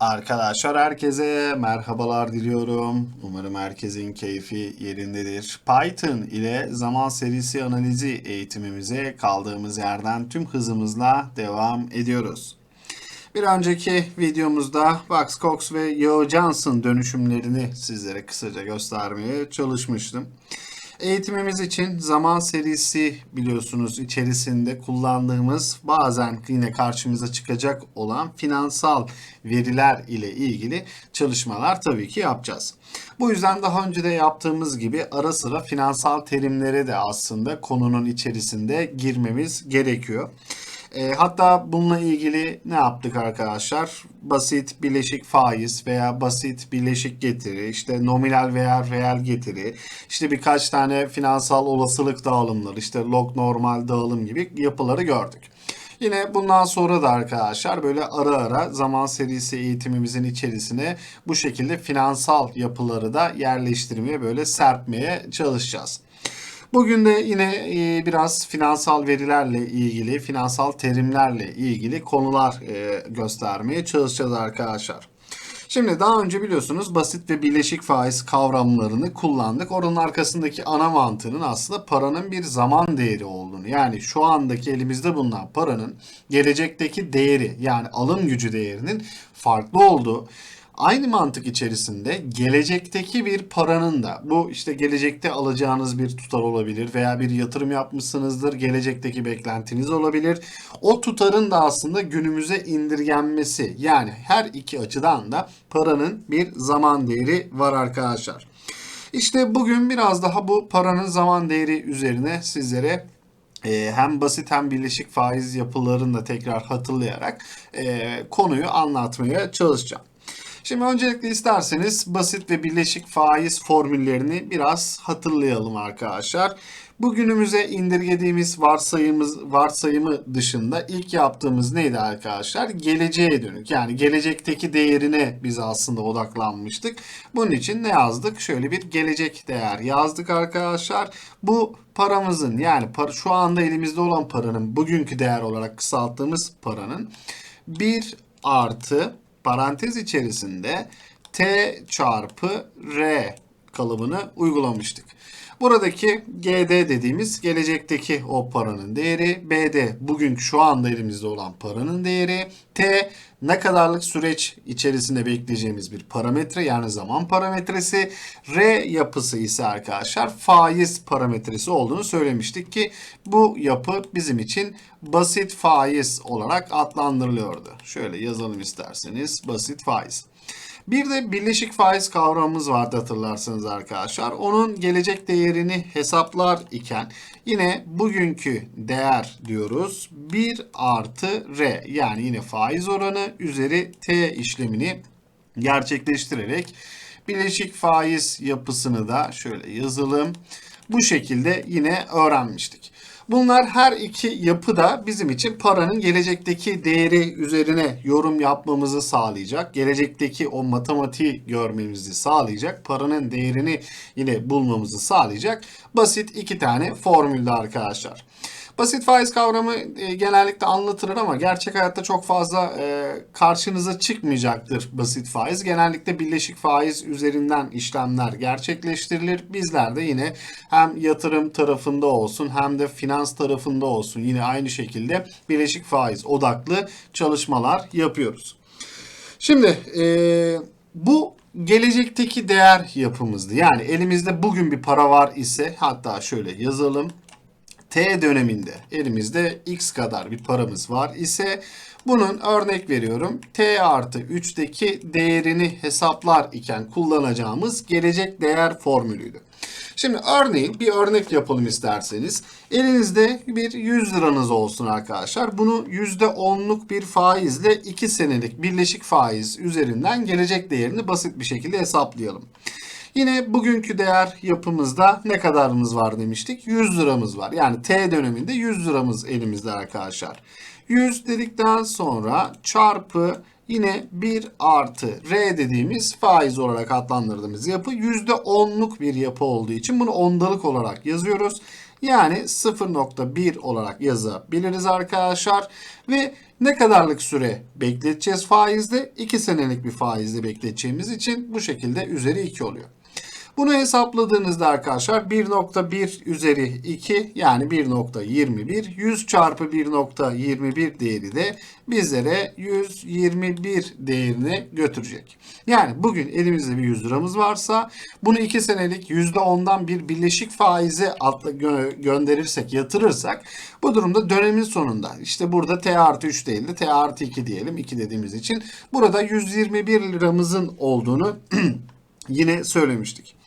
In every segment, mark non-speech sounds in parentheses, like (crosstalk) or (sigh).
Arkadaşlar herkese merhabalar diliyorum. Umarım herkesin keyfi yerindedir. Python ile zaman serisi analizi eğitimimize kaldığımız yerden tüm hızımızla devam ediyoruz. Bir önceki videomuzda Max Cox ve Yo Johnson dönüşümlerini sizlere kısaca göstermeye çalışmıştım. Eğitimimiz için zaman serisi biliyorsunuz içerisinde kullandığımız bazen yine karşımıza çıkacak olan finansal veriler ile ilgili çalışmalar tabii ki yapacağız. Bu yüzden daha önce de yaptığımız gibi ara sıra finansal terimlere de aslında konunun içerisinde girmemiz gerekiyor. E, hatta bununla ilgili ne yaptık arkadaşlar? Basit bileşik faiz veya basit bileşik getiri, işte nominal veya reel getiri, işte birkaç tane finansal olasılık dağılımları, işte log normal dağılım gibi yapıları gördük. Yine bundan sonra da arkadaşlar böyle ara ara zaman serisi eğitimimizin içerisine bu şekilde finansal yapıları da yerleştirmeye böyle serpmeye çalışacağız. Bugün de yine e, biraz finansal verilerle ilgili, finansal terimlerle ilgili konular e, göstermeye çalışacağız arkadaşlar. Şimdi daha önce biliyorsunuz basit ve bileşik faiz kavramlarını kullandık. Oranın arkasındaki ana mantığının aslında paranın bir zaman değeri olduğunu. Yani şu andaki elimizde bulunan paranın gelecekteki değeri yani alım gücü değerinin farklı olduğu Aynı mantık içerisinde gelecekteki bir paranın da bu işte gelecekte alacağınız bir tutar olabilir veya bir yatırım yapmışsınızdır. Gelecekteki beklentiniz olabilir. O tutarın da aslında günümüze indirgenmesi yani her iki açıdan da paranın bir zaman değeri var arkadaşlar. İşte bugün biraz daha bu paranın zaman değeri üzerine sizlere e, hem basit hem birleşik faiz yapılarını da tekrar hatırlayarak e, konuyu anlatmaya çalışacağım. Şimdi öncelikle isterseniz basit ve birleşik faiz formüllerini biraz hatırlayalım arkadaşlar. Bugünümüze indirgediğimiz varsayımız varsayımı dışında ilk yaptığımız neydi arkadaşlar? Geleceğe dönük. Yani gelecekteki değerine biz aslında odaklanmıştık. Bunun için ne yazdık? Şöyle bir gelecek değer yazdık arkadaşlar. Bu paramızın yani şu anda elimizde olan paranın bugünkü değer olarak kısalttığımız paranın 1 artı parantez içerisinde t çarpı r kalıbını uygulamıştık. Buradaki GD dediğimiz gelecekteki o paranın değeri, BD bugün şu anda elimizde olan paranın değeri, T ne kadarlık süreç içerisinde bekleyeceğimiz bir parametre yani zaman parametresi, R yapısı ise arkadaşlar faiz parametresi olduğunu söylemiştik ki bu yapı bizim için basit faiz olarak adlandırılıyordu. Şöyle yazalım isterseniz basit faiz. Bir de birleşik faiz kavramımız vardı hatırlarsanız arkadaşlar. Onun gelecek değerini hesaplar iken yine bugünkü değer diyoruz. 1 artı R yani yine faiz oranı üzeri T işlemini gerçekleştirerek birleşik faiz yapısını da şöyle yazalım. Bu şekilde yine öğrenmiştik. Bunlar her iki yapı da bizim için paranın gelecekteki değeri üzerine yorum yapmamızı sağlayacak. Gelecekteki o matematiği görmemizi sağlayacak. Paranın değerini yine bulmamızı sağlayacak. Basit iki tane formülde arkadaşlar. Basit faiz kavramı e, genellikle anlatılır ama gerçek hayatta çok fazla e, karşınıza çıkmayacaktır basit faiz. Genellikle birleşik faiz üzerinden işlemler gerçekleştirilir. Bizler de yine hem yatırım tarafında olsun hem de finans tarafında olsun yine aynı şekilde birleşik faiz odaklı çalışmalar yapıyoruz. Şimdi e, bu gelecekteki değer yapımızdı. Yani elimizde bugün bir para var ise hatta şöyle yazalım. T döneminde elimizde X kadar bir paramız var ise bunun örnek veriyorum T artı 3'teki değerini hesaplar iken kullanacağımız gelecek değer formülüydü. Şimdi örneğin bir örnek yapalım isterseniz. Elinizde bir 100 liranız olsun arkadaşlar. Bunu %10'luk bir faizle 2 senelik birleşik faiz üzerinden gelecek değerini basit bir şekilde hesaplayalım. Yine bugünkü değer yapımızda ne kadarımız var demiştik? 100 liramız var. Yani T döneminde 100 liramız elimizde arkadaşlar. 100 dedikten sonra çarpı yine 1 artı R dediğimiz faiz olarak adlandırdığımız yapı %10'luk bir yapı olduğu için bunu ondalık olarak yazıyoruz. Yani 0.1 olarak yazabiliriz arkadaşlar. Ve Ne kadarlık süre bekleteceğiz faizde? 2 senelik bir faizde bekleteceğimiz için bu şekilde üzeri 2 oluyor. Bunu hesapladığınızda arkadaşlar 1.1 üzeri 2 yani 1.21 100 çarpı 1.21 değeri de bizlere 121 değerini götürecek. Yani bugün elimizde bir 100 liramız varsa bunu 2 senelik %10'dan bir birleşik faize atla gö- gönderirsek yatırırsak bu durumda dönemin sonunda işte burada T artı 3 değil de T artı 2 diyelim 2 dediğimiz için burada 121 liramızın olduğunu (clears throat) yine söylemiştik.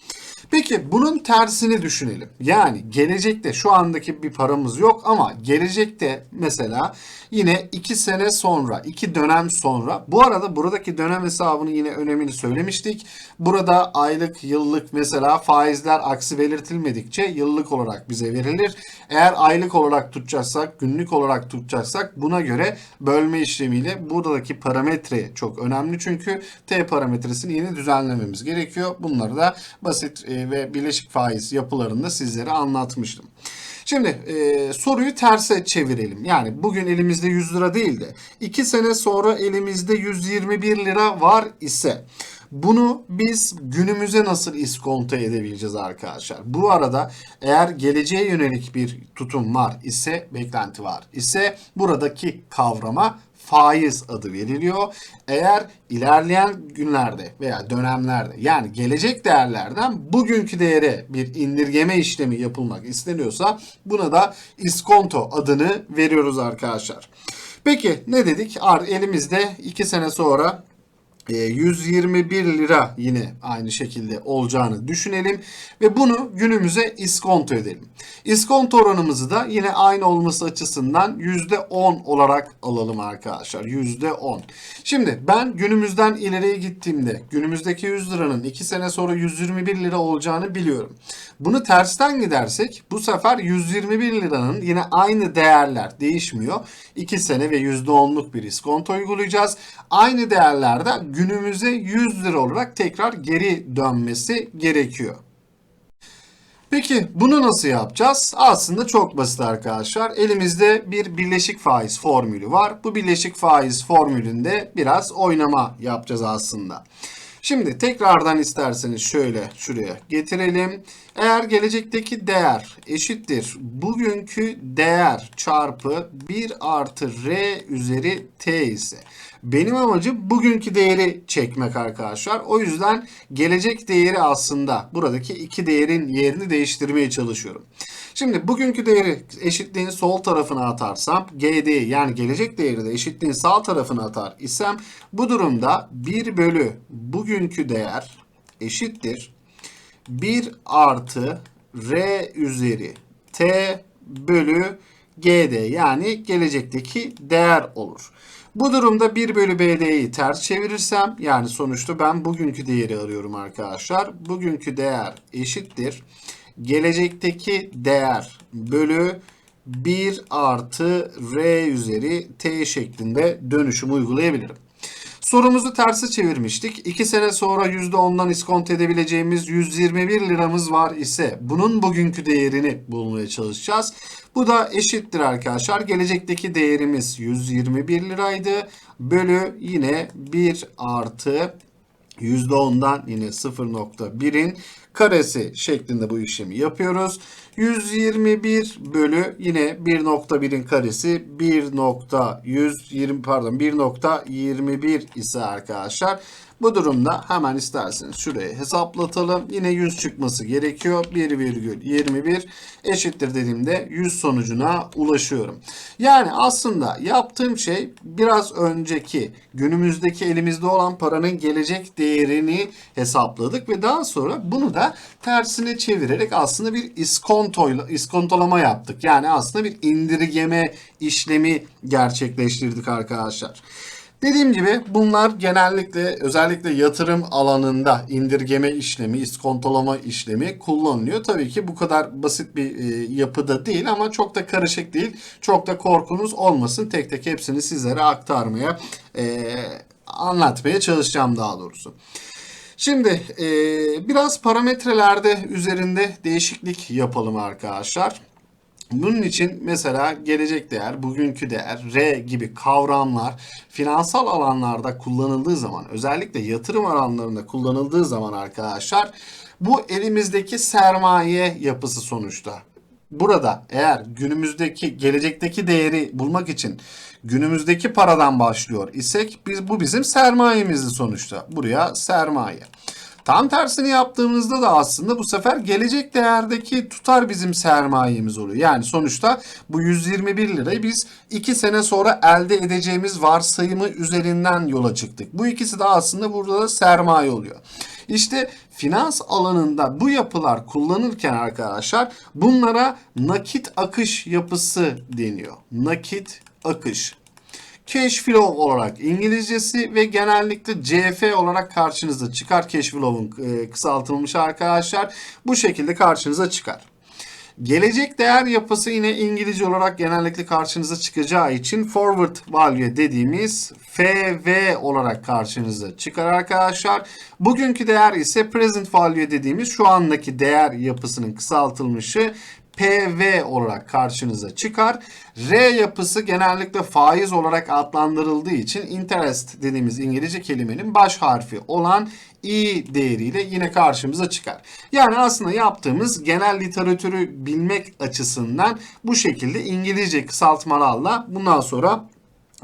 Peki bunun tersini düşünelim. Yani gelecekte şu andaki bir paramız yok ama gelecekte mesela yine 2 sene sonra, 2 dönem sonra bu arada buradaki dönem hesabını yine önemini söylemiştik. Burada aylık, yıllık mesela faizler aksi belirtilmedikçe yıllık olarak bize verilir. Eğer aylık olarak tutacaksak, günlük olarak tutacaksak buna göre bölme işlemiyle buradaki parametre çok önemli çünkü T parametresini yine düzenlememiz gerekiyor. Bunları da basit e, ve bileşik faiz yapılarında sizlere anlatmıştım. Şimdi e, soruyu terse çevirelim. Yani bugün elimizde 100 lira değil de 2 sene sonra elimizde 121 lira var ise bunu biz günümüze nasıl iskonto edebileceğiz arkadaşlar? Bu arada eğer geleceğe yönelik bir tutum var ise, beklenti var ise buradaki kavrama faiz adı veriliyor. Eğer ilerleyen günlerde veya dönemlerde yani gelecek değerlerden bugünkü değere bir indirgeme işlemi yapılmak isteniyorsa buna da iskonto adını veriyoruz arkadaşlar. Peki ne dedik? Elimizde 2 sene sonra 121 e, lira yine aynı şekilde olacağını düşünelim ve bunu günümüze iskonto edelim. İskonto oranımızı da yine aynı olması açısından %10 olarak alalım arkadaşlar. %10. Şimdi ben günümüzden ileriye gittiğimde günümüzdeki 100 liranın 2 sene sonra 121 lira olacağını biliyorum. Bunu tersten gidersek bu sefer 121 liranın yine aynı değerler değişmiyor. 2 sene ve %10'luk bir iskonto uygulayacağız. Aynı değerlerde günümüze 100 lira olarak tekrar geri dönmesi gerekiyor. Peki bunu nasıl yapacağız? Aslında çok basit arkadaşlar. Elimizde bir birleşik faiz formülü var. Bu birleşik faiz formülünde biraz oynama yapacağız aslında. Şimdi tekrardan isterseniz şöyle şuraya getirelim. Eğer gelecekteki değer eşittir bugünkü değer çarpı 1 artı r üzeri t ise benim amacım bugünkü değeri çekmek arkadaşlar. O yüzden gelecek değeri aslında buradaki iki değerin yerini değiştirmeye çalışıyorum. Şimdi bugünkü değeri eşitliğin sol tarafına atarsam GD yani gelecek değeri de eşitliğin sağ tarafına atar isem bu durumda 1 bölü bugünkü değer eşittir 1 artı R üzeri T bölü GD yani gelecekteki değer olur. Bu durumda 1 bölü BD'yi ters çevirirsem yani sonuçta ben bugünkü değeri arıyorum arkadaşlar. Bugünkü değer eşittir. Gelecekteki değer bölü 1 artı R üzeri T şeklinde dönüşüm uygulayabilirim. Sorumuzu tersi çevirmiştik. 2 sene sonra %10'dan iskont edebileceğimiz 121 liramız var ise bunun bugünkü değerini bulmaya çalışacağız. Bu da eşittir arkadaşlar. Gelecekteki değerimiz 121 liraydı. Bölü yine 1 artı %10'dan yine 0.1'in karesi şeklinde bu işlemi yapıyoruz. 121 bölü yine 1.1'in karesi 1.120 pardon 1.21 ise arkadaşlar bu durumda hemen isterseniz şuraya hesaplatalım. Yine 100 çıkması gerekiyor. 1,21 eşittir dediğimde 100 sonucuna ulaşıyorum. Yani aslında yaptığım şey biraz önceki günümüzdeki elimizde olan paranın gelecek değerini hesapladık ve daha sonra bunu da tersine çevirerek aslında bir iskontoyla iskontolama yaptık. Yani aslında bir indirgeme işlemi gerçekleştirdik arkadaşlar. Dediğim gibi bunlar genellikle özellikle yatırım alanında indirgeme işlemi, iskontolama işlemi kullanılıyor. Tabii ki bu kadar basit bir e, yapıda değil ama çok da karışık değil. Çok da korkunuz olmasın. Tek tek hepsini sizlere aktarmaya, e, anlatmaya çalışacağım daha doğrusu. Şimdi e, biraz parametrelerde üzerinde değişiklik yapalım arkadaşlar. Bunun için mesela gelecek değer, bugünkü değer, R gibi kavramlar finansal alanlarda kullanıldığı zaman, özellikle yatırım alanlarında kullanıldığı zaman arkadaşlar bu elimizdeki sermaye yapısı sonuçta. Burada eğer günümüzdeki, gelecekteki değeri bulmak için günümüzdeki paradan başlıyor isek biz bu bizim sermayemizdi sonuçta. Buraya sermaye. Tam tersini yaptığımızda da aslında bu sefer gelecek değerdeki tutar bizim sermayemiz oluyor. Yani sonuçta bu 121 lirayı biz 2 sene sonra elde edeceğimiz varsayımı üzerinden yola çıktık. Bu ikisi de aslında burada da sermaye oluyor. İşte finans alanında bu yapılar kullanırken arkadaşlar bunlara nakit akış yapısı deniyor. Nakit akış. Cash flow olarak İngilizcesi ve genellikle CF olarak karşınıza çıkar. Cash flow'un e, kısaltılmış arkadaşlar. Bu şekilde karşınıza çıkar. Gelecek değer yapısı yine İngilizce olarak genellikle karşınıza çıkacağı için forward value dediğimiz FV olarak karşınıza çıkar arkadaşlar. Bugünkü değer ise present value dediğimiz şu andaki değer yapısının kısaltılmışı PV olarak karşınıza çıkar. R yapısı genellikle faiz olarak adlandırıldığı için interest dediğimiz İngilizce kelimenin baş harfi olan i değeriyle yine karşımıza çıkar. Yani aslında yaptığımız genel literatürü bilmek açısından bu şekilde İngilizce kısaltmalarla bundan sonra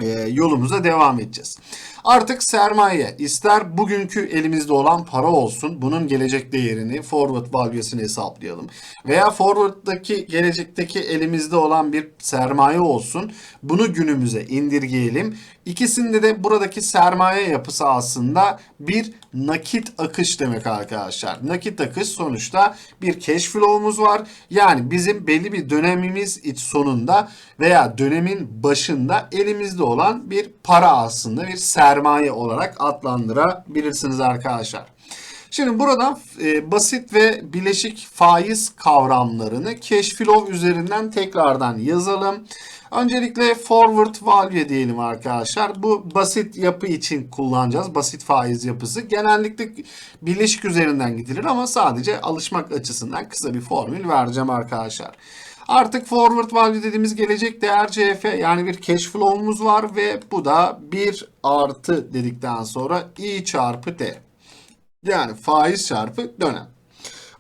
e, yolumuza devam edeceğiz. Artık sermaye ister bugünkü elimizde olan para olsun bunun gelecek değerini forward value'sini hesaplayalım. Veya forward'daki gelecekteki elimizde olan bir sermaye olsun bunu günümüze indirgeyelim. İkisinde de buradaki sermaye yapısı aslında bir nakit akış demek arkadaşlar. Nakit akış sonuçta bir cash flow'umuz var. Yani bizim belli bir dönemimiz iç sonunda veya dönemin başında elimizde olan bir para aslında bir sermaye olarak adlandırabilirsiniz arkadaşlar. Şimdi buradan e, basit ve bileşik faiz kavramlarını flow üzerinden tekrardan yazalım. Öncelikle forward value diyelim arkadaşlar. Bu basit yapı için kullanacağız. Basit faiz yapısı. Genellikle bileşik üzerinden gidilir ama sadece alışmak açısından kısa bir formül vereceğim arkadaşlar. Artık forward value dediğimiz gelecek değer CF yani bir cash flow'umuz var ve bu da 1 artı dedikten sonra i çarpı t. Yani faiz çarpı dönem.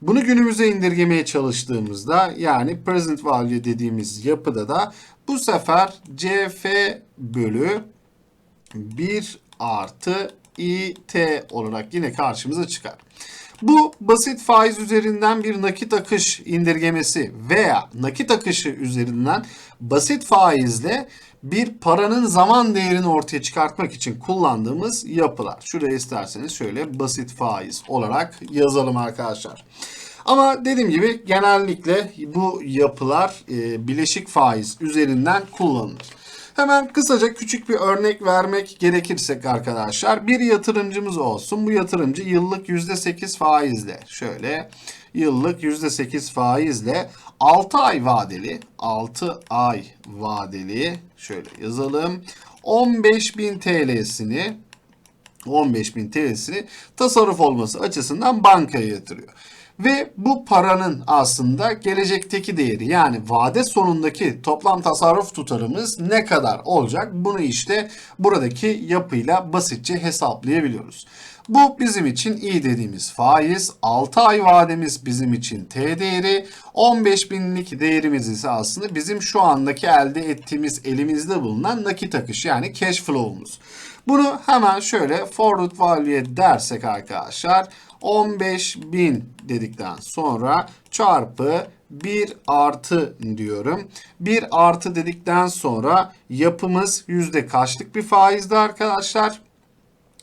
Bunu günümüze indirgemeye çalıştığımızda yani present value dediğimiz yapıda da bu sefer CF bölü 1 artı IT olarak yine karşımıza çıkar. Bu basit faiz üzerinden bir nakit akış indirgemesi veya nakit akışı üzerinden basit faizle bir paranın zaman değerini ortaya çıkartmak için kullandığımız yapılar. Şuraya isterseniz şöyle basit faiz olarak yazalım arkadaşlar. Ama dediğim gibi genellikle bu yapılar e, bileşik faiz üzerinden kullanılır. Hemen kısaca küçük bir örnek vermek gerekirsek arkadaşlar bir yatırımcımız olsun. Bu yatırımcı yıllık %8 faizle şöyle yıllık %8 faizle 6 ay vadeli 6 ay vadeli şöyle yazalım 15.000 TL'sini 15.000 TL'sini tasarruf olması açısından bankaya yatırıyor. Ve bu paranın aslında gelecekteki değeri yani vade sonundaki toplam tasarruf tutarımız ne kadar olacak? Bunu işte buradaki yapıyla basitçe hesaplayabiliyoruz. Bu bizim için iyi dediğimiz faiz. 6 ay vademiz bizim için T değeri. 15 binlik değerimiz ise aslında bizim şu andaki elde ettiğimiz elimizde bulunan nakit akış yani cash flow'umuz. Bunu hemen şöyle forward value dersek arkadaşlar 15.000 dedikten sonra çarpı 1 artı diyorum. 1 artı dedikten sonra yapımız yüzde kaçlık bir faizdi arkadaşlar?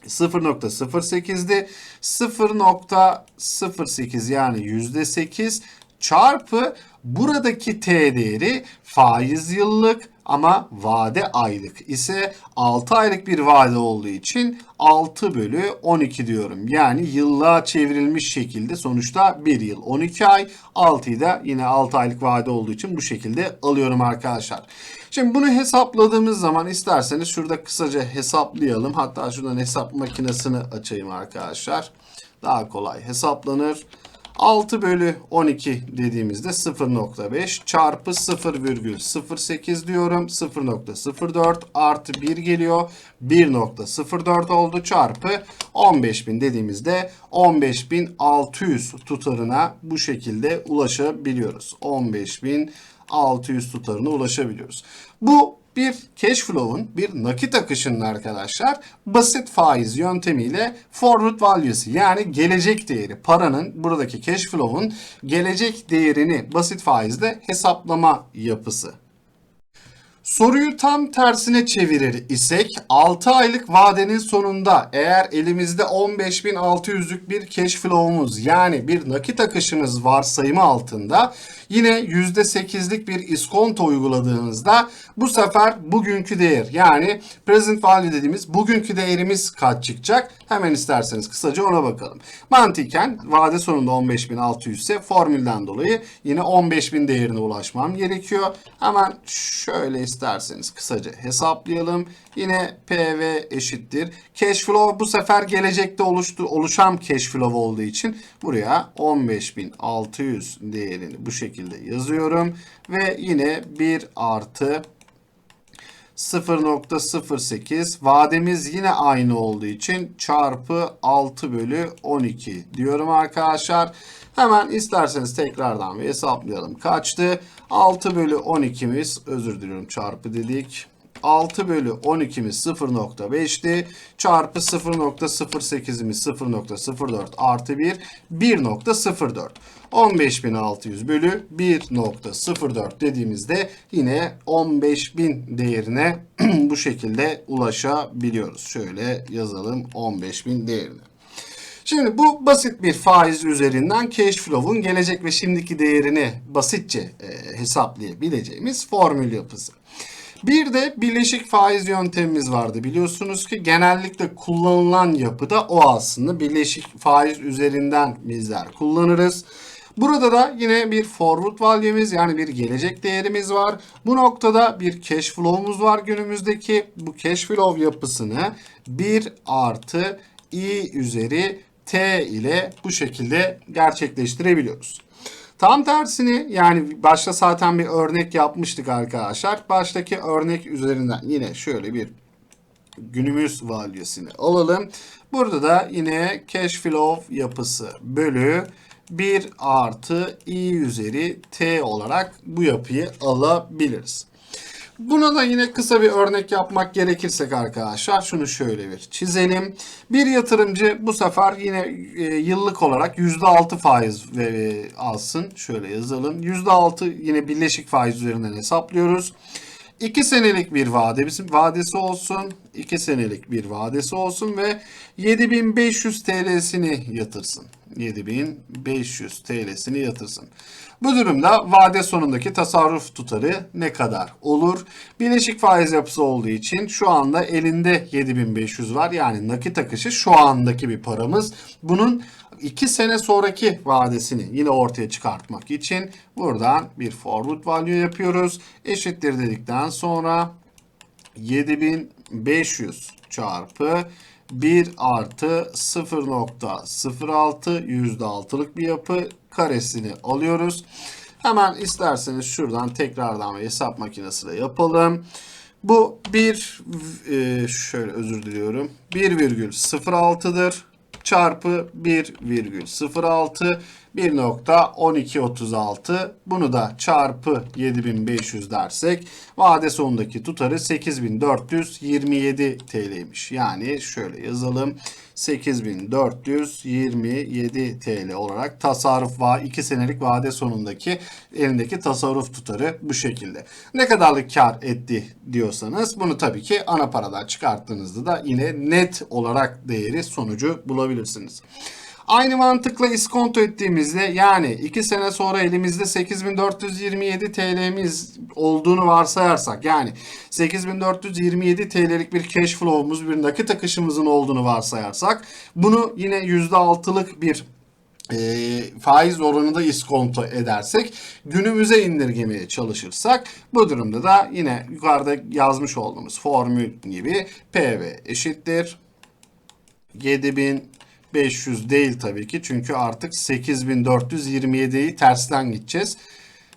0.08'di. 0.08 yani %8 çarpı buradaki T değeri faiz yıllık ama vade aylık ise 6 aylık bir vade olduğu için 6 bölü 12 diyorum. Yani yıllığa çevrilmiş şekilde sonuçta 1 yıl 12 ay 6'yı da yine 6 aylık vade olduğu için bu şekilde alıyorum arkadaşlar. Şimdi bunu hesapladığımız zaman isterseniz şurada kısaca hesaplayalım. Hatta şuradan hesap makinesini açayım arkadaşlar. Daha kolay hesaplanır. 6 bölü 12 dediğimizde 0.5 çarpı 0,08 diyorum. 0.04 artı 1 geliyor. 1.04 oldu çarpı 15.000 dediğimizde 15.600 tutarına bu şekilde ulaşabiliyoruz. 15.600 tutarına ulaşabiliyoruz. Bu bir cash flow'un, bir nakit akışının arkadaşlar basit faiz yöntemiyle forward value'si yani gelecek değeri paranın buradaki cash flow'un gelecek değerini basit faizle hesaplama yapısı. Soruyu tam tersine çevirir isek 6 aylık vadenin sonunda eğer elimizde 15.600'lük bir cash flow'umuz yani bir nakit akışımız varsayımı altında yine %8'lik bir iskonto uyguladığınızda bu sefer bugünkü değer yani present value dediğimiz bugünkü değerimiz kaç çıkacak? Hemen isterseniz kısaca ona bakalım. Mantıken vade sonunda 15.600 ise formülden dolayı yine 15.000 değerine ulaşmam gerekiyor. Hemen şöyle isterseniz kısaca hesaplayalım. Yine PV eşittir. Cash flow bu sefer gelecekte oluştu, oluşan cash flow olduğu için buraya 15.600 değerini bu şekilde yazıyorum. Ve yine 1 artı 0.08 vademiz yine aynı olduğu için çarpı 6 bölü 12 diyorum arkadaşlar. Hemen isterseniz tekrardan bir hesaplayalım. Kaçtı? 6 bölü 12'miz özür diliyorum çarpı dedik. 6 bölü 12'miz 0.5'ti. Çarpı 0.08'imiz 0.04 artı 1 1.04. 15.600 bölü 1.04 dediğimizde yine 15.000 değerine (clears throat) bu şekilde ulaşabiliyoruz. Şöyle yazalım 15.000 değerini. Şimdi bu basit bir faiz üzerinden cash flow'un gelecek ve şimdiki değerini basitçe e, hesaplayabileceğimiz formül yapısı. Bir de birleşik faiz yöntemimiz vardı. Biliyorsunuz ki genellikle kullanılan yapıda o aslında birleşik faiz üzerinden bizler kullanırız. Burada da yine bir forward value'miz yani bir gelecek değerimiz var. Bu noktada bir cash flow'umuz var günümüzdeki. Bu cash flow yapısını 1 artı i üzeri t ile bu şekilde gerçekleştirebiliyoruz. Tam tersini yani başta zaten bir örnek yapmıştık arkadaşlar. Baştaki örnek üzerinden yine şöyle bir günümüz value'sini alalım. Burada da yine cash flow yapısı bölü 1 artı i üzeri t olarak bu yapıyı alabiliriz. Buna da yine kısa bir örnek yapmak gerekirsek arkadaşlar şunu şöyle bir çizelim. Bir yatırımcı bu sefer yine e, yıllık olarak %6 faiz e, alsın. Şöyle yazalım. %6 yine birleşik faiz üzerinden hesaplıyoruz. 2 senelik bir vade bizim vadesi olsun. 2 senelik bir vadesi olsun ve 7500 TL'sini yatırsın. 7500 TL'sini yatırsın. Bu durumda vade sonundaki tasarruf tutarı ne kadar olur? Bileşik faiz yapısı olduğu için şu anda elinde 7500 var. Yani nakit akışı şu andaki bir paramız. Bunun 2 sene sonraki vadesini yine ortaya çıkartmak için buradan bir forward value yapıyoruz. Eşittir dedikten sonra 7500 çarpı 1 artı 0.06 %6'lık bir yapı karesini alıyoruz. Hemen isterseniz şuradan tekrardan bir hesap makinesiyle yapalım. Bu bir e, şöyle özür diliyorum. 1,06'dır çarpı 1,06 1.1236 bunu da çarpı 7500 dersek vade sonundaki tutarı 8427 TL'ymiş. Yani şöyle yazalım 8427 TL olarak tasarruf va 2 senelik vade sonundaki elindeki tasarruf tutarı bu şekilde. Ne kadarlık kar etti diyorsanız bunu tabii ki ana paradan çıkarttığınızda da yine net olarak değeri sonucu bulabilirsiniz. Aynı mantıkla iskonto ettiğimizde yani 2 sene sonra elimizde 8427 TL'miz olduğunu varsayarsak yani 8427 TL'lik bir cash flow'umuz bir nakit akışımızın olduğunu varsayarsak bunu yine %6'lık bir e, faiz oranında iskonto edersek günümüze indirgemeye çalışırsak bu durumda da yine yukarıda yazmış olduğumuz formül gibi PV eşittir. 7000 500 değil tabii ki. Çünkü artık 8427'yi tersten gideceğiz.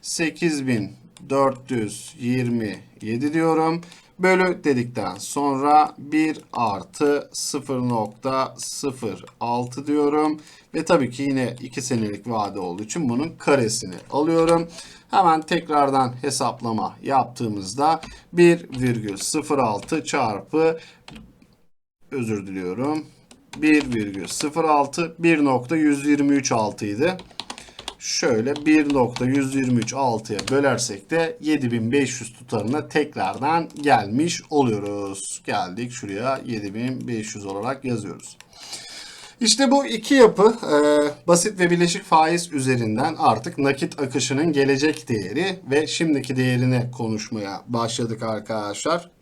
8427 diyorum. Bölü dedikten sonra 1 artı 0.06 diyorum. Ve tabii ki yine 2 senelik vade olduğu için bunun karesini alıyorum. Hemen tekrardan hesaplama yaptığımızda 1,06 çarpı özür diliyorum. 1,06 1.1236 idi. Şöyle 1.1236'ya bölersek de 7500 tutarına tekrardan gelmiş oluyoruz. Geldik şuraya 7500 olarak yazıyoruz. İşte bu iki yapı e, basit ve bileşik faiz üzerinden artık nakit akışının gelecek değeri ve şimdiki değerini konuşmaya başladık arkadaşlar.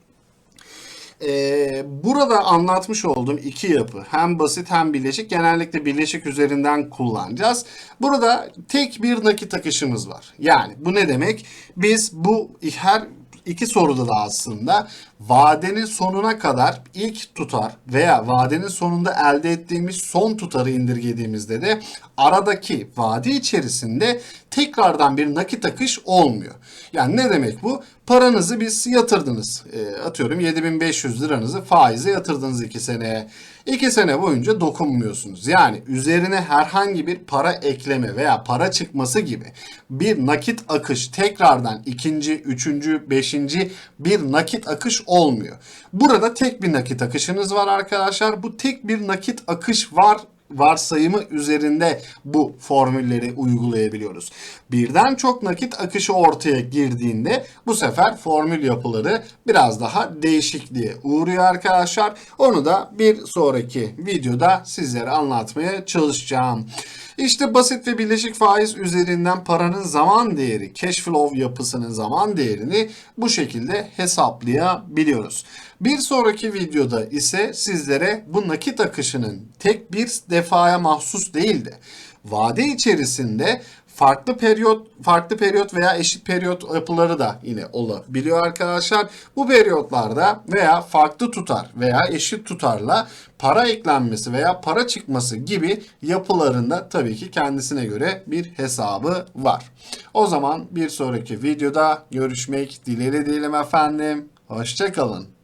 Ee, burada anlatmış olduğum iki yapı hem basit hem birleşik genellikle birleşik üzerinden kullanacağız. Burada tek bir nakit akışımız var. Yani bu ne demek? Biz bu her iki soruda da aslında vadenin sonuna kadar ilk tutar veya vadenin sonunda elde ettiğimiz son tutarı indirgediğimizde de aradaki vade içerisinde tekrardan bir nakit akış olmuyor. Yani ne demek bu? Paranızı biz yatırdınız. E, atıyorum 7500 liranızı faize yatırdınız 2 seneye. 2 sene boyunca dokunmuyorsunuz. Yani üzerine herhangi bir para ekleme veya para çıkması gibi bir nakit akış tekrardan ikinci, üçüncü, beşinci bir nakit akış olmuyor. Burada tek bir nakit akışınız var arkadaşlar. Bu tek bir nakit akış var varsayımı üzerinde bu formülleri uygulayabiliyoruz. Birden çok nakit akışı ortaya girdiğinde bu sefer formül yapıları biraz daha değişikliğe uğruyor arkadaşlar. Onu da bir sonraki videoda sizlere anlatmaya çalışacağım. İşte basit ve birleşik faiz üzerinden paranın zaman değeri, cash flow yapısının zaman değerini bu şekilde hesaplayabiliyoruz. Bir sonraki videoda ise sizlere bu nakit akışının tek bir defaya mahsus değil de vade içerisinde farklı periyot, farklı periyot veya eşit periyot yapıları da yine olabiliyor arkadaşlar. Bu periyotlarda veya farklı tutar veya eşit tutarla para eklenmesi veya para çıkması gibi yapılarında tabii ki kendisine göre bir hesabı var. O zaman bir sonraki videoda görüşmek dileğiyle diyelim efendim. Hoşçakalın.